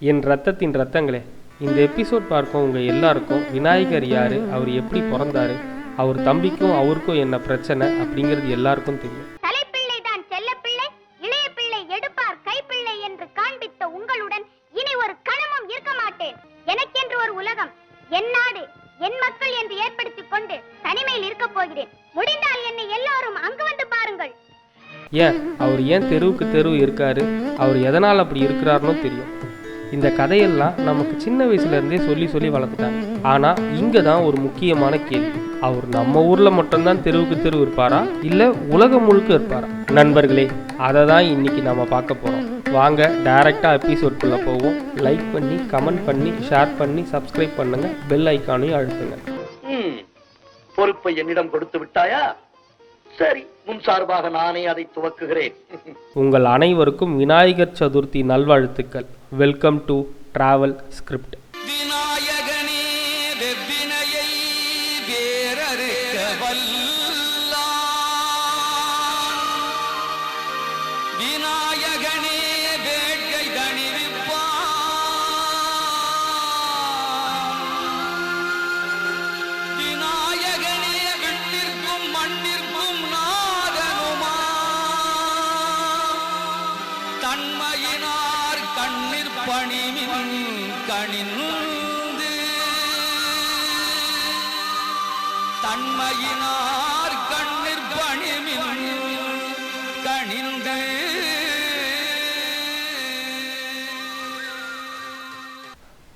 என் ரத்தத்தின் ரத்தங்களே இந்த எபிசோட் பார்க்கும் உங்கள் எல்லாருக்கும் விநாயகர் யார் அவர் எப்படி பிறந்தாரு அவர் தம்பிக்கும் அவருக்கும் என்ன பிரச்சனை அப்படிங்கிறது எல்லாருக்கும் தெரியும். தலைப்பிள்ளை தான் இளைய பிள்ளை எடுப்பார் கைப்பிள்ளை என்று காண்பித்த உங்களுடன் இனி ஒரு கணமும் இருக்க மாட்டேன். எனக்கென்று ஒரு உலகம் என் நாடு என் மக்கள் என்று ஏற்படுத்திக் கொண்டு தனிமையில் இருக்க போகிறேன். முடிந்தால் என்னை எல்லாரும் அங்கு வந்து பாருங்கள். ஏன் அவர் ஏன் தெருவுக்கு தெருவு இருக்காரு அவர் எதனால் அப்படி இருக்கிறாருன்னு தெரியும். இந்த கதையெல்லாம் நமக்கு சின்ன வயசுல இருந்தே சொல்லி சொல்லி வளர்த்துட்டாங்க ஆனா இங்க தான் ஒரு முக்கியமான கேள்வி. அவர் நம்ம ஊர்ல மட்டும்தான் தெருவுக்கு தெருவு இருப்பாரா? இல்ல உலகம் முழுக்க இருப்பாரா? நண்பர்களே அதை தான் இன்னைக்கு நம்ம பார்க்க போறோம். வாங்க டைரக்டா எபிசோட்குள்ள போவோம். லைக் பண்ணி கமெண்ட் பண்ணி ஷேர் பண்ணி சப்ஸ்கிரைப் பண்ணுங்க. பெல் ஐக்கானையும் அழுத்துங்க. பொறுப்பை என்னிடம் கொடுத்து விட்டாயா? சரி முன் சார்பாக நானே அதை துவக்குகிறேன். உங்கள் அனைவருக்கும் விநாயகர் சதுர்த்தி நல்வாழ்த்துக்கள். வெல்கம் டு டிராவல் ஸ்கிரிப்ட் தன்மையினார் கண்ணிற் பணிமின் கணிந்து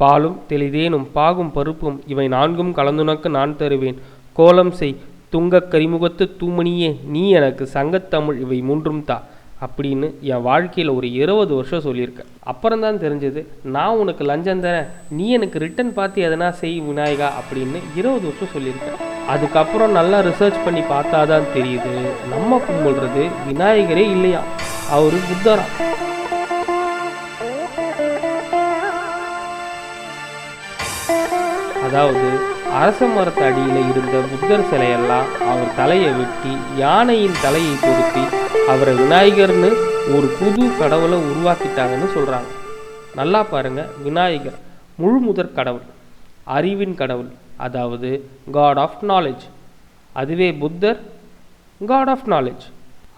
பாலும் தெளிதேனும் பாகும் பருப்பும் இவை நான்கும் கலந்துனக்கு நான் தருவேன். கோலம் செய் துங்கக் கரிமுகத்து தூமணியே நீ எனக்கு சங்கத்தமிழ் இவை மூன்றும் தா. அப்படின்னு என் வாழ்க்கையில் ஒரு இருபது வருஷம் சொல்லியிருக்கேன் அப்புறம்தான் தெரிஞ்சது நான் உனக்கு லஞ்சம் தரேன் நீ எனக்கு ரிட்டன் பார்த்து எதனா செய் விநாயகா அப்படின்னு இருபது வருஷம் சொல்லியிருக்கேன் அதுக்கப்புறம் நல்லா ரிசர்ச் பண்ணி பார்த்தா தான் தெரியுது. நம்ம கும்பிடுறது விநாயகரே இல்லையா? அவர் புத்தரா. அதாவது அரச மரத்து அடியில் இருந்த புத்தர் சிலையெல்லாம் அவர் தலையை வெட்டி யானையின் தலையை பொருத்தி அவரை விநாயகர்னு ஒரு புது கடவுளை உருவாக்கிட்டாங்கன்னு சொல்கிறாங்க நல்லா பாருங்கள் விநாயகர் முழு முதற் கடவுள் அறிவின் கடவுள். அதாவது காட் ஆஃப் நாலேஜ் அதுவே புத்தர் காட் ஆஃப் நாலேஜ்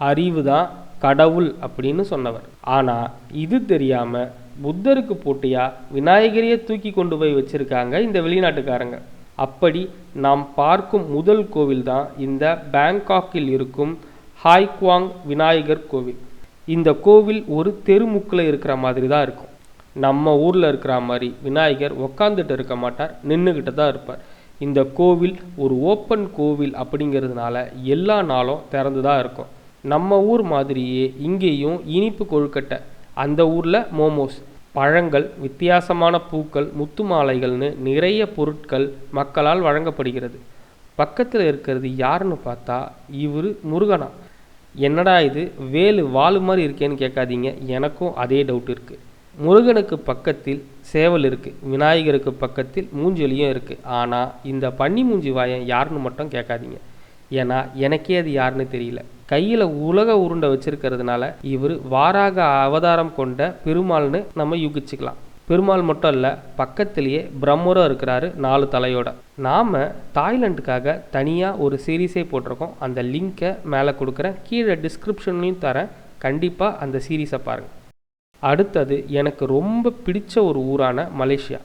அறிவு தான் கடவுள் அப்படின்னு சொன்னவர். ஆனால் இது தெரியாமல் புத்தருக்கு போட்டியாக விநாயகரையே தூக்கி கொண்டு போய் வச்சுருக்காங்க இந்த வெளிநாட்டுக்காரங்க. அப்படி நாம் பார்க்கும் முதல் கோவில் தான் இந்த பேங்காக்கில் இருக்கும் ஹாய்குவாங் விநாயகர் கோவில். இந்த கோவில் ஒரு தெருமுக்கில் இருக்கிற மாதிரி தான் இருக்கும். நம்ம ஊரில் இருக்கிற மாதிரி விநாயகர் உக்காந்துட்டு இருக்க மாட்டார் நின்றுக்கிட்டு தான் இருப்பார். இந்த கோவில் ஒரு ஓப்பன் கோவில் அப்படிங்கிறதுனால எல்லா நாளும் திறந்து தான் இருக்கும். நம்ம ஊர் மாதிரியே இங்கேயும் இனிப்பு கொழுக்கட்டை அந்த ஊரில் மோமோஸ் பழங்கள் வித்தியாசமான பூக்கள் முத்து மாலைகள்னு நிறைய பொருட்கள் மக்களால் வழங்கப்படுகிறது. பக்கத்தில் இருக்கிறது யாருன்னு பார்த்தா இவர் முருகனா. என்னடா இது வேலு வாலு மாதிரி இருக்கேன்னு கேட்காதீங்க எனக்கும் அதே டவுட் இருக்குது முருகனுக்கு பக்கத்தில் சேவல் இருக்குது விநாயகருக்கு பக்கத்தில் மூஞ்சொலியும் இருக்குது ஆனால் இந்த பன்னி மூஞ்சி வாயன் யாருன்னு மட்டும் கேட்காதீங்க. ஏன்னா எனக்கே அது யாருன்னு தெரியல. கையில் உலக உருண்டை வச்சிருக்கிறதுனால இவர் வாராக அவதாரம் கொண்ட பெருமாள்னு நம்ம யூகிச்சுக்கலாம். பெருமாள் மட்டும் இல்லை பக்கத்திலேயே பிரம்மரும் இருக்கிறாரு நாலு தலையோட. நாம் தாய்லாண்டுக்காக தனியாக ஒரு சீரீஸே போட்டிருக்கோம். அந்த லிங்க்கை மேலே கொடுக்குறேன். கீழே டிஸ்கிரிப்ஷன்லையும் தரேன். கண்டிப்பாக அந்த சீரீஸை பாருங்கள் அடுத்தது எனக்கு ரொம்ப பிடிச்ச ஒரு ஊரான மலேசியா.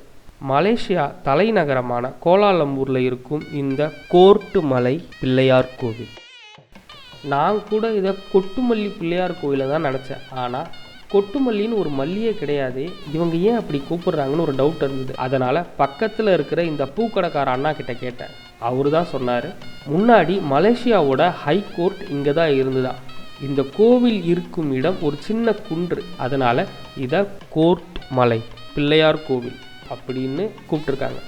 மலேசியா தலைநகரமான கோலாலம்பூரில் இருக்கும் இந்த கோர்ட்டு மலை பிள்ளையார் கோவில். நான் கூட இதை கொட்டுமல்லி பிள்ளையார் கோயிலை தான் நினச்சேன் ஆனால் கொட்டுமல்லின்னு ஒரு மல்லியே கிடையாது. இவங்க ஏன் அப்படி கூப்பிடுறாங்கன்னு ஒரு டவுட் இருந்தது. அதனால் பக்கத்தில் இருக்கிற இந்த பூக்கடைக்கார அண்ணா கிட்ட கேட்டேன். அவர் தான் சொன்னார் முன்னாடி மலேசியாவோட ஹை கோர்ட் இங்கே தான் இருந்துதான். இந்த கோவில் இருக்கும் இடம் ஒரு சின்ன குன்று. அதனால் இதை கோர்ட் மலை பிள்ளையார் கோவில் அப்படின்னு கூப்பிட்டுருக்காங்க.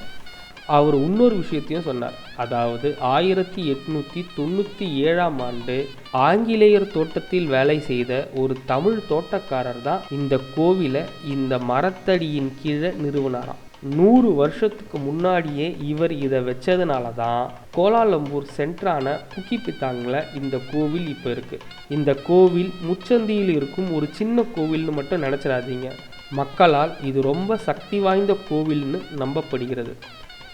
அவர் இன்னொரு விஷயத்தையும் சொன்னார். அதாவது ஆயிரத்தி எட்நூற்றி தொண்ணூற்றி ஏழாம் ஆண்டு ஆங்கிலேயர் தோட்டத்தில் வேலை செய்த ஒரு தமிழ் தோட்டக்காரர் தான் இந்த கோவிலை இந்த மரத்தடியின் கீழே நிறுவனாராம். நூறு வருஷத்துக்கு முன்னாடியே இவர் இதை வச்சதுனால தான் கோலாலம்பூர் சென்ட்ரான புக்கிப்பித்தாங்கில் இந்த கோவில் இப்போ இருக்குது இந்த கோவில் முச்சந்தியில் இருக்கும் ஒரு சின்ன கோவில்னு மட்டும் நினச்சிடாதீங்க. மக்களால் இது ரொம்ப சக்தி வாய்ந்த கோவில்னு நம்பப்படுகிறது.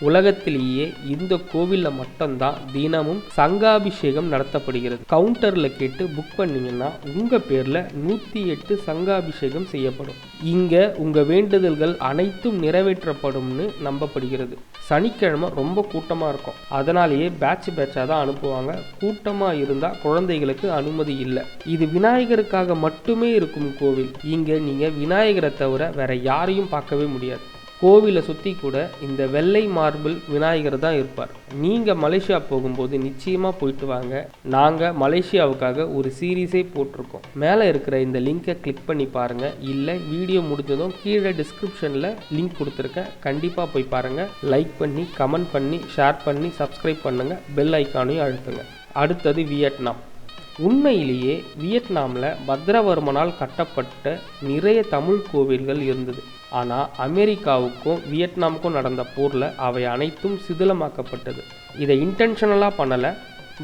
உலகத்திலேயே இந்த கோவிலில் மட்டும்தான் தினமும் சங்காபிஷேகம் நடத்தப்படுகிறது. கவுண்டரில் கேட்டு புக் பண்ணீங்கன்னா உங்கள் பேரில் நூற்றி எட்டு சங்காபிஷேகம் செய்யப்படும். இங்கே உங்கள் வேண்டுதல்கள் அனைத்தும் நிறைவேற்றப்படும்னு நம்பப்படுகிறது. சனிக்கிழமை ரொம்ப கூட்டமாக இருக்கும். அதனாலேயே பேட்ச் பேட்சாக தான் அனுப்புவாங்க. கூட்டமாக இருந்தால் குழந்தைகளுக்கு அனுமதி இல்லை. இது விநாயகருக்காக மட்டுமே இருக்கும் கோவில். இங்கே நீங்கள் விநாயகரை தவிர வேற யாரையும் பார்க்கவே முடியாது. கோவிலை சுற்றி கூட இந்த வெள்ளை மார்பிள் விநாயகர் தான் இருப்பார். நீங்கள் மலேசியா போகும்போது நிச்சயமாக போயிட்டு வாங்க. நாங்கள் மலேசியாவுக்காக ஒரு சீரீஸே போட்டிருக்கோம். மேலே இருக்கிற இந்த லிங்கை கிளிக் பண்ணி பாருங்கள் இல்லை வீடியோ முடிஞ்சதும் கீழே டிஸ்கிரிப்ஷனில் லிங்க் கொடுத்துருக்கேன். கண்டிப்பாக போய் பாருங்கள் லைக் பண்ணி கமெண்ட் பண்ணி ஷேர் பண்ணி சப்ஸ்கிரைப் பண்ணுங்கள் பெல் ஐக்கானையும் அழுத்துங்க. அடுத்தது வியட்நாம். உண்மையிலேயே வியட்நாமில் பத்ரவர்மனால் கட்டப்பட்ட நிறைய தமிழ் கோவில்கள் இருந்தது. ஆனால் அமெரிக்காவுக்கும் வியட்நாமுக்கும் நடந்த போரில் அவை அனைத்தும் சிதிலமாக்கப்பட்டது. இதை இன்டென்ஷனலாக பண்ணலை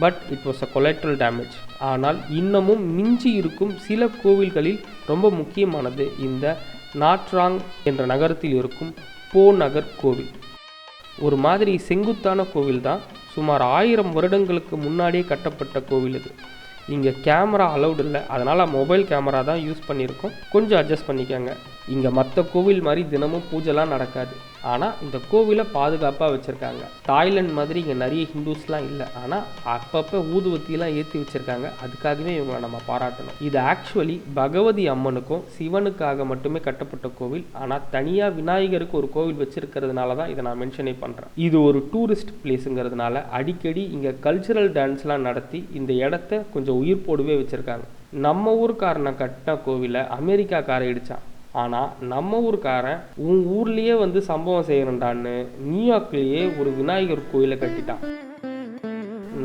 but it was a collateral damage ஆனால் இன்னமும் மிஞ்சி இருக்கும் சில கோவில்களில் ரொம்ப முக்கியமானது இந்த நாட்ராங் என்ற நகரத்தில் இருக்கும் போ நகர் கோவில். ஒரு மாதிரி செங்குத்தான கோவில் தான் சுமார் ஆயிரம் வருடங்களுக்கு முன்னாடியே கட்டப்பட்ட கோவில் இது. இங்கே கேமரா அலௌடு இல்லை. அதனால் மொபைல் கேமரா தான் யூஸ் பண்ணியிருக்கோம். கொஞ்சம் அட்ஜஸ்ட் பண்ணிக்கோங்க. இங்கே மற்ற கோவில் மாதிரி தினமும் பூஜைலாம் நடக்காது. ஆனால் இந்த கோவிலை பாதுகாப்பாக வச்சுருக்காங்க. தாய்லாந்து மாதிரி இங்கே நிறைய ஹிந்துஸ்லாம் இல்லை. ஆனால் அப்பப்போ ஊதுவத்திலாம் ஏற்றி வச்சுருக்காங்க. அதுக்காகவே இவங்களை நம்ம பாராட்டணும். இது ஆக்சுவலி பகவதி அம்மனுக்கும் சிவனுக்காக மட்டுமே கட்டப்பட்ட கோவில். ஆனால் தனியாக விநாயகருக்கு ஒரு கோவில் வச்சுருக்கிறதுனால தான் இதை நான் மென்ஷனே பண்ணுறேன் இது ஒரு டூரிஸ்ட் பிளேஸுங்கிறதுனால அடிக்கடி இங்கே கல்ச்சுரல் டான்ஸ்லாம் நடத்தி இந்த இடத்த கொஞ்சம் உயிர் போடவே வச்சுருக்காங்க. நம்ம ஊருக்காரனை கட்டின கோவிலை அமெரிக்காக்காரன் இடிச்சான். ஆனால் நம்ம ஊருக்காரன் உன் ஊர்லேயே வந்து சம்பவம் செய்யணுண்டான்னு நியூயார்க்லேயே ஒரு விநாயகர் கோயிலை கட்டிட்டான்.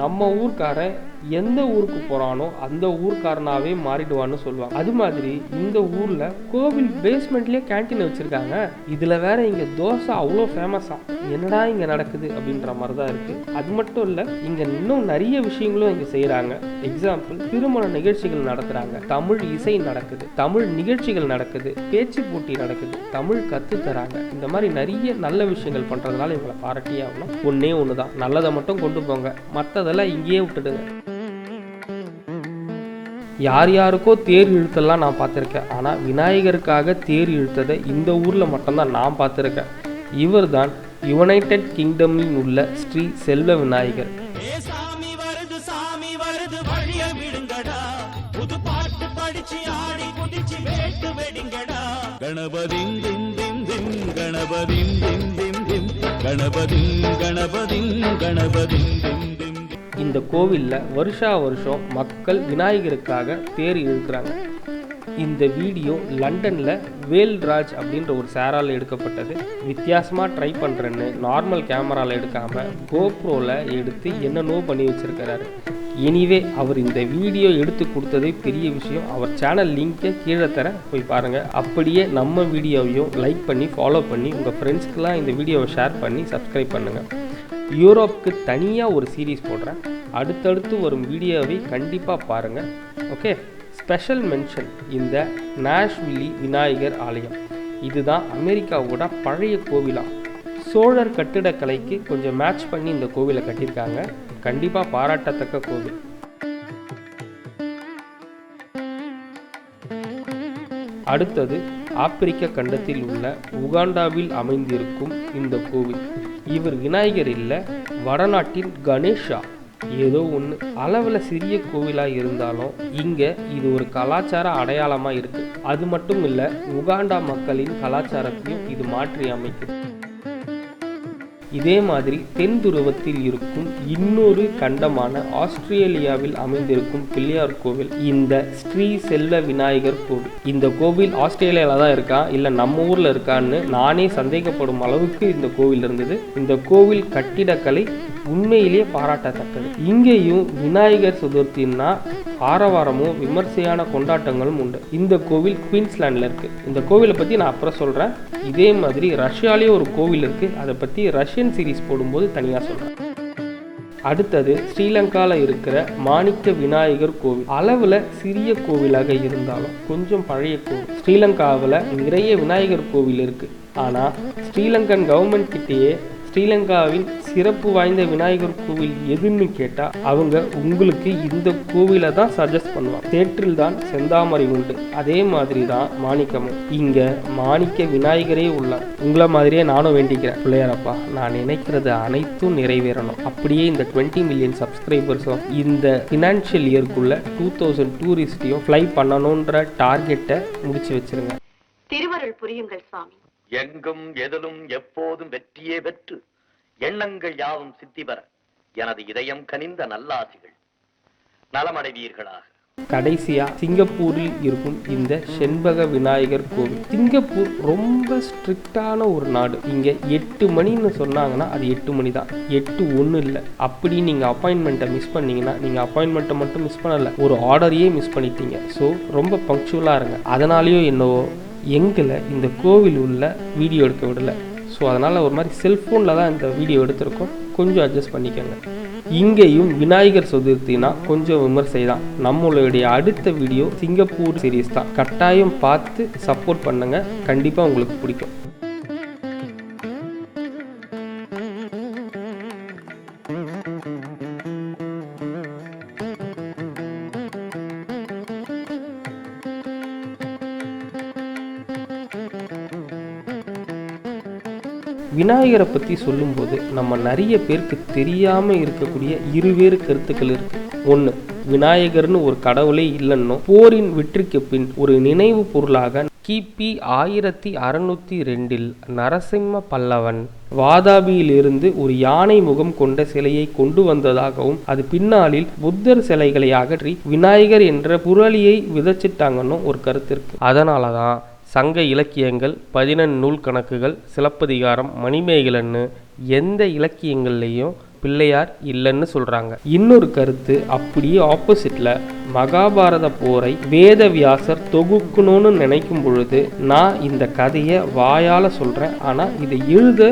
நம்ம ஊர்க்காரன் எந்த ஊருக்கு போறானோ அந்த ஊர்க்காரனாவே மாறிடுவான்னு சொல்லுவாங்க. அது மாதிரி இந்த ஊர்ல கோவில் பேஸ்மெண்ட்லயே கேன்டீன் வச்சிருக்காங்க. இதுல வேற இங்க தோசை அவ்வளோ ஃபேமஸா என்னடா இங்க நடக்குது அப்படின்ற மாதிரி தான் இருக்கு. அது மட்டும் இல்ல இங்க இன்னும் நிறைய விஷயங்களும் இங்க செய்யறாங்க எக்ஸாம்பிள் திருமண நிகழ்ச்சிகள் நடத்துறாங்க. தமிழ் இசை நடக்குது. தமிழ் நிகழ்ச்சிகள் நடக்குது. பேச்சு போட்டி நடக்குது. தமிழ் கத்து தராங்க. இந்த மாதிரி நிறைய நல்ல விஷயங்கள் பண்றதுனால இவங்களை பாராட்டியே ஆகணும். ஒன்னே ஒண்ணுதான். நல்லதை மட்டும் கொண்டு போங்க. மற்றதெல்லாம் இங்கேயே விட்டுடுங்க. யார் யாருக்கோ தேர் இழுத்தெல்லாம் நான் பார்த்துருக்கேன். ஆனால் விநாயகருக்காக தேர் இழுத்ததை இந்த ஊரில் மட்டும்தான் நான் பார்த்துருக்கேன். இவர்தான் யுனைடெட் கிங்டமில் உள்ள ஸ்ரீ செல்வ விநாயகர். ஏ சாமி வருது சாமி இந்த கோவிலில் வருஷா வருஷம் மக்கள் விநாயகருக்காக தேர் இழுக்கிறாங்க. இந்த வீடியோ லண்டனில் வேல்ராஜ் அப்படின்ற ஒரு சேரால் எடுக்கப்பட்டது. வித்தியாசமாக ட்ரை பண்ணுறேன்னு நார்மல் கேமராவில் எடுக்காமல் கோப்ரோவில் எடுத்து என்னென்னோ பண்ணி வச்சிருக்கிறாரு. எனிவே அவர் இந்த வீடியோ எடுத்து கொடுத்ததே பெரிய விஷயம். அவர் சேனல் லிங்கை கீழே தர போய் பாருங்கள் அப்படியே நம்ம வீடியோவையும் லைக் பண்ணி ஃபாலோ பண்ணி உங்கள் ஃப்ரெண்ட்ஸ்க்கெலாம் இந்த வீடியோவை ஷேர் பண்ணி சப்ஸ்கிரைப் பண்ணுங்கள் யூரோப்புக்கு தனியாக ஒரு சீரீஸ் போடுறேன். அடுத்தடுத்து வரும் வீடியோவை கண்டிப்பாக பாருங்கள் ஓகே ஸ்பெஷல் மென்ஷன் இந்த நாஷ்வில்லி விநாயகர் ஆலயம். இதுதான் அமெரிக்காவோட பழைய கோவிலாம் சோழர் கட்டிடக்கலைக்கு கொஞ்சம் மேட்ச் பண்ணி இந்த கோவிலை கட்டியிருக்காங்க. கண்டிப்பாக பாராட்டத்தக்க கோவில். அடுத்தது ஆப்பிரிக்க கண்டத்தில் உள்ள உகாண்டாவில் அமைந்திருக்கும் இந்த கோவில். இவர் விநாயகர் இல்லை வடநாட்டின் கணேஷா. ஏதோ ஒன்று அளவில் சிறிய கோவிலாக இருந்தாலும் இங்கே இது ஒரு கலாச்சார அடையாளமாக இருக்கு. அது மட்டும் இல்லை உகாண்டா மக்களின் கலாச்சாரத்தையும் இது மாற்றி அமைக்கும். இதே மாதிரி தென் துருவத்தில் இருக்கும் இன்னொரு கண்டமான ஆஸ்திரேலியாவில் அமைந்திருக்கும் பிள்ளையார் கோவில் இந்த ஸ்ரீ செல்வ விநாயகர் கோவில். இந்த கோவில் ஆஸ்திரேலியாவில் தான் இருக்கா? இல்லை நம்ம ஊரில் இருக்கான்னு நானே சந்தேகப்படும் அளவுக்கு இந்த கோவில் இருந்தது. இந்த கோவில் கட்டிடக்கலை உண்மையிலேயே பாராட்டத்தக்கது. இங்கேயும் விநாயகர் சதுர்த்தின்னா ஆரவாரமும் விமர்சையான கொண்டாட்டங்களும் உண்டு. இந்த கோவில் குயின்ஸ்லாண்டில் இருக்குது இந்த கோவிலை பற்றி நான் அப்புறம் சொல்கிறேன் இதே மாதிரி ரஷ்யாலேயே ஒரு கோவில் இருக்குது அதை பற்றி ரஷ்யன் சீரிஸ் போடும்போது தனியாக சொல்கிறேன் அடுத்தது ஸ்ரீலங்காவில் இருக்கிற மாணிக்க விநாயகர் கோவில். அளவில் சிறிய கோவிலாக இருந்தாலும் கொஞ்சம் பழைய கோவில். ஸ்ரீலங்காவில் நிறைய விநாயகர் கோவில் இருக்குது ஆனால் ஸ்ரீலங்கன் கவர்மெண்ட் கிட்டேயே ஸ்ரீலங்காவின் சிறப்பு வாய்ந்த விநாயகர் கோவில் எதுன்னு கேட்டால் அவங்க உங்களுக்கு இந்த கோவிலை தான் சஜஸ்ட் பண்ணுவாங்க. தேற்றில் தான் செந்தாமரை உண்டு. அதே மாதிரி தான் மாணிக்கமும். இங்கே மாணிக்க விநாயகரே உள்ளார். உங்களை மாதிரியே நானும் வேண்டிக்கிறேன். பிள்ளையாரப்பா நான் நினைக்கிறது அனைத்தும் நிறைவேறணும். அப்படியே இந்த டுவெண்ட்டி மில்லியன் சப்ஸ்கிரைபர்ஸும் இந்த ஃபினான்ஷியல் இயர்க்குள்ள டூ தௌசண்ட் டூரிஸ்டையும் ஃப்ளை பண்ணணுன்ற டார்கெட்டை முடிச்சு வச்சிருங்க. திருவருள் புரியுங்கள் சுவாமி. எங்கும் எதிலும் எப்போதும் வெற்றியே பெற்று எண்ணங்கள் யாவும் சித்தி பெற எனது இதயம் கனிந்த நல்லாசிகள். நலமடைவீர்களாக. கடைசியா சிங்கப்பூரில் இருக்கும் இந்த செண்பக விநாயகர் கோவில். சிங்கப்பூர் ரொம்ப ஸ்ட்ரிக்டான ஒரு நாடு. இங்க எட்டு மணின்னு சொன்னாங்கன்னா அது எட்டு மணி தான் எட்டு ஒன்று இல்லை. அப்படி நீங்க அப்பாயின்மெண்ட்டை மிஸ் பண்ணீங்கன்னா நீங்க அப்பாயின்மெண்ட்டை மட்டும் மிஸ் பண்ணல. ஒரு ஆர்டரையே மிஸ் பண்ணிட்டீங்க. ஸோ ரொம்ப பங்க்சுவலாக இருங்க. அதனாலேயோ என்னவோ எங்களை இந்த கோவில் உள்ள வீடியோ எடுக்க விடலை. ஸோ அதனால் ஒரு மாதிரி செல்ஃபோனில் தான் இந்த வீடியோ எடுத்திருக்கோம். கொஞ்சம் அட்ஜஸ்ட் பண்ணிக்கோங்க. இங்கேயும் விநாயகர் சதுர்த்தினா கொஞ்சம் விமர்சை தான் நம்மளுடைய அடுத்த வீடியோ சிங்கப்பூர் சீரீஸ் தான். கட்டாயம் பார்த்து சப்போர்ட் பண்ணுங்க. கண்டிப்பாக உங்களுக்கு பிடிக்கும். விநாயகரை பற்றி சொல்லும்போது நம்ம நிறைய பேருக்கு தெரியாமல் இருக்கக்கூடிய இருவேறு கருத்துக்கள் இருக்கு. ஒன்று விநாயகர்னு ஒரு கடவுளே இல்லைன்னும் போரின் வெற்றிக்கு பின் ஒரு நினைவு பொருளாக கிபி ஆயிரத்தி அறுநூத்தி ரெண்டில் நரசிம்ம பல்லவன் வாதாபியிலிருந்து ஒரு யானை முகம் கொண்ட சிலையை கொண்டு வந்ததாகவும் அது பின்னாளில் புத்தர் சிலைகளை அகற்றி விநாயகர் என்ற புரளியை விதைச்சிட்டாங்கன்னு ஒரு கருத்து இருக்கு. அதனால தான் சங்க இலக்கியங்கள் பதினெண் நூல் கணக்குகள் சிலப்பதிகாரம் மணிமேகலன்னு எந்த இலக்கியங்கள்லேயும் பிள்ளையார் இல்லைன்னு சொல்கிறாங்க இன்னொரு கருத்து அப்படியே ஆப்போசிட்டில் மகாபாரத போரை வேதவியாசர் தொகுக்கணும்னு நினைக்கும் பொழுது நான் இந்த கதையை வாயால் சொல்கிறேன் ஆனால் இதை எழுத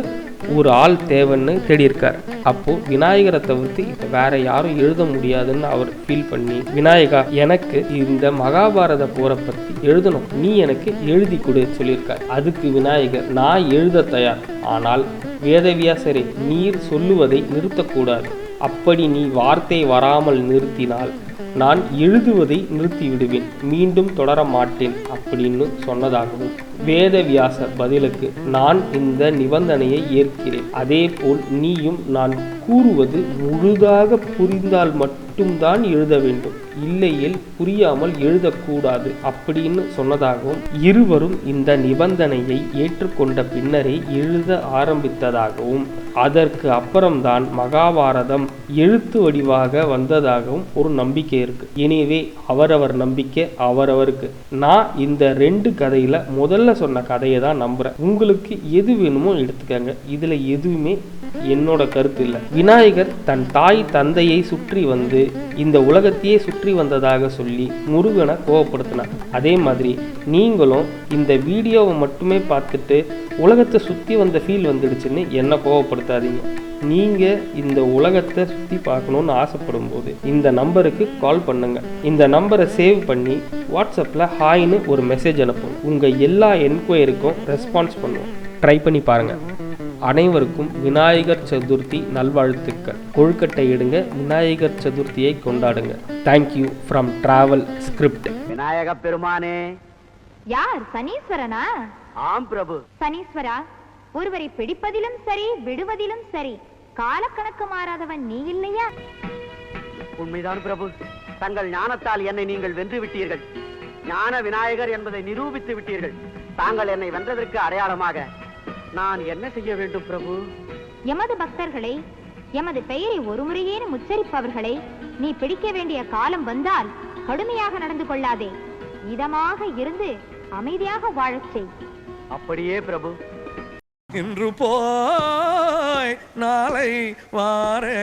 ஒரு ஆள் தேவைன்னு தேடியிருக்கார். அப்போ விநாயகரை தவிர்த்து இப்போ வேற யாரும் எழுத முடியாதுன்னு அவர் ஃபீல் பண்ணி விநாயகா எனக்கு இந்த மகாபாரத போரை பத்தி எழுதணும். நீ எனக்கு எழுதி கொடு சொல்லியிருக்கார். அதுக்கு விநாயகர் நான் எழுத தயார். ஆனால் வேதவியாசரே நீர் சொல்லுவதை நிறுத்தக்கூடாது. அப்படி நீ வார்த்தை வராமல் நிறுத்தினால் நான் எழுதுவதை நிறுத்தி விடுவேன் மீண்டும் தொடர மாட்டேன் அப்படின்னு சொன்னதாகவும் வேதவியாசர் பதிலுக்கு நான் இந்த நிபந்தனையை ஏற்கிறேன். அதேபோல் நீயும் நான் கூறுவது முழுதாக புரிந்தால் மட்டும்தான் எழுத வேண்டும். இல்லையில் புரியாமல் எழுதக்கூடாது அப்படின்னு சொன்னதாகவும் இருவரும் இந்த நிபந்தனையை ஏற்றுக்கொண்ட பின்னரே எழுத ஆரம்பித்ததாகவும் அதற்கு அப்புறம்தான் மகாபாரதம் எழுத்து வடிவாக வந்ததாகவும் ஒரு நம்பிக்கை இருக்கு. எனவே அவரவர் நம்பிக்கை அவரவருக்கு. நான் இந்த ரெண்டு கதையில முதல் முதல்ல சொன்ன கதையை தான் நம்புறேன். உங்களுக்கு எது வேணுமோ எடுத்துக்கங்க. இதுல எதுவுமே என்னோட கருத்து இல்லை. விநாயகர் தன் தாய் தந்தையை சுற்றி வந்து இந்த உலகத்தையே சுற்றி வந்ததாக சொல்லி முருகனை கோவப்படுத்தினார். அதே மாதிரி நீங்களும் இந்த வீடியோவை மட்டுமே பார்த்துட்டு உலகத்தை சுற்றி வந்த ஃபீல் வந்துடுச்சுன்னு என்ன கோவப்படுத்தாதீங்க. நீங்கள் இந்த உலகத்தை சுற்றி பார்க்கணுன்னு ஆசைப்படும் போது இந்த நம்பருக்கு கால் பண்ணுங்க. இந்த நம்பரை சேவ் பண்ணி வாட்ஸ்அப்பில் ஹாய்னு ஒரு மெசேஜ் அனுப்பும் உங்கள் எல்லா என்கொயரிக்கும் ரெஸ்பான்ஸ் பண்ணுவோம். ட்ரை பண்ணி பாருங்கள் அனைவருக்கும் விநாயகர் சதுர்த்தி நல்வாழ்த்துக்கள். கொழுக்கட்டை எடுங்க விநாயகர் சதுர்த்தியை கொண்டாடுங்க. Thank you from Travel Script Vinayaga பெருமானே. யார் சனீஸ்வரனா? ஆம் பிரபு. சனீஸ்வரா ஒருவரை பிடிப்பதிலும் சரி விடுவதிலும் சரி காலக்கணக்கு மாறாதவன் நீ இல்லையா? உண்மைதான் பிரபு. தங்கள் ஞானத்தால் என்னை நீங்கள் வென்று விட்டீர்கள். ஞான விநாயகர் என்பதை நிரூபித்து விட்டீர்கள். தாங்கள் என்னை வென்றதற்கு அடையாளமாக நான் என்ன செய்ய வேண்டும் பிரபு? எமது பக்தர்களை எமது பெயரை ஒருமுறையேனும் உச்சரிப்பவர்களை நீ பிடிக்க வேண்டிய காலம் வந்தால் கடுமையாக நடந்து கொள்ளாதே. இதமாக இருந்து அமைதியாக வாழச் செய். அப்படியே பிரபு. இன்று போய் நாளை வாரே